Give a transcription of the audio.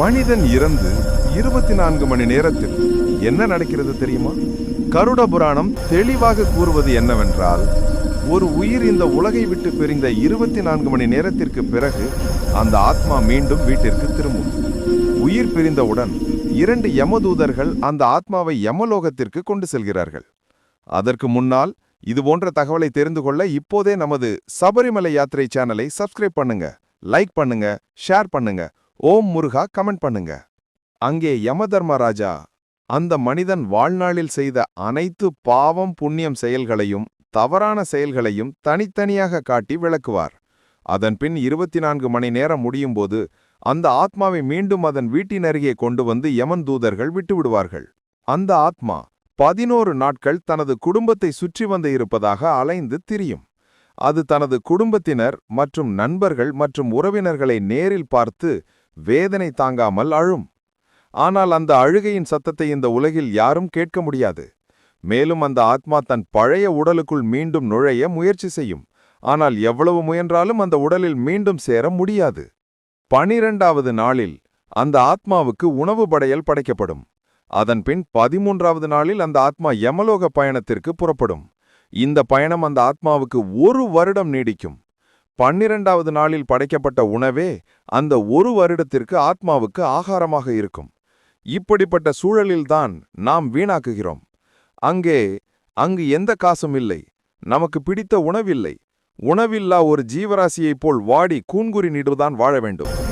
மனிதன் இறந்து இருபத்தி நான்கு மணி நேரத்தில் என்ன நடக்கிறது தெரியுமா? கருட புராணம் தெளிவாக கூறுவது என்னவென்றால் ஒரு உயிர் இந்த உலகை விட்டு பிரிந்த இருபத்தி நான்கு மணி நேரத்திற்கு பிறகு அந்த ஆத்மா மீண்டும் வீட்டிற்கு திரும்பும். உயிர் பிரிந்தவுடன் இரண்டு யமதூதர்கள் அந்த ஆத்மாவை யமலோகத்திற்கு கொண்டு செல்கிறார்கள். அதற்கு முன்னால் இது போன்ற தகவலை தெரிந்து கொள்ள இப்போதே நமது சபரிமலை யாத்திரை சேனலை சப்ஸ்கிரைப் பண்ணுங்க லைக் பண்ணுங்க ஷேர் பண்ணுங்க. ஓம் முருகா கமெண்ட் பண்ணுங்க. அங்கே யமதர்மராஜா அந்த மனிதன் வாழ்நாளில் செய்த அனைத்து பாவம் புண்ணியம் செயல்களையும் தவறான செயல்களையும் தனித்தனியாக காட்டி விளக்குவார். அதன்பின் இருபத்தி நான்கு மணி நேரம் முடியும்போது அந்த ஆத்மாவை மீண்டும் அதன் வீட்டின் அருகே கொண்டு வந்து யமன் தூதர்கள் விட்டுவிடுவார்கள் அந்த ஆத்மா பதினோரு நாட்கள் தனது குடும்பத்தை சுற்றி வந்து இருப்பதாக அலைந்து திரியும். அது தனது குடும்பத்தினர் மற்றும் நண்பர்கள் மற்றும் உறவினர்களை நேரில் பார்த்து வேதனை தாங்காமல் அழும். ஆனால் அந்த அழுகையின் சத்தத்தை இந்த உலகில் யாரும் கேட்க முடியாது. மேலும் அந்த ஆத்மா தன் பழைய உடலுக்குள் மீண்டும் நுழைய முயற்சி செய்யும். ஆனால் எவ்வளவு முயன்றாலும் அந்த உடலில் மீண்டும் சேர முடியாது. பனிரெண்டாவது நாளில் அந்த ஆத்மாவுக்கு உணவு படையல் படைக்கப்படும். அதன்பின் பதிமூன்றாவது நாளில் அந்த ஆத்மா யமலோக பயணத்திற்கு புறப்படும். இந்த பயணம் அந்த ஆத்மாவுக்கு ஒரு வருடம் நீடிக்கும். பன்னிரண்டாவது நாளில் படைக்கப்பட்ட உணவே அந்த ஒரு வருடத்திற்கு ஆத்மாவுக்கு ஆகாரமாக இருக்கும். இப்படிப்பட்ட சூழலில்தான் நாம் வீணாக்குகிறோம். அங்கே அங்கு எந்த காசும் இல்லை. நமக்கு பிடித்த உணவில்லை. உணவில்லா ஒரு ஜீவராசியைப் போல் வாடி கூன்குறி நிடுதான் வாழ வேண்டும்.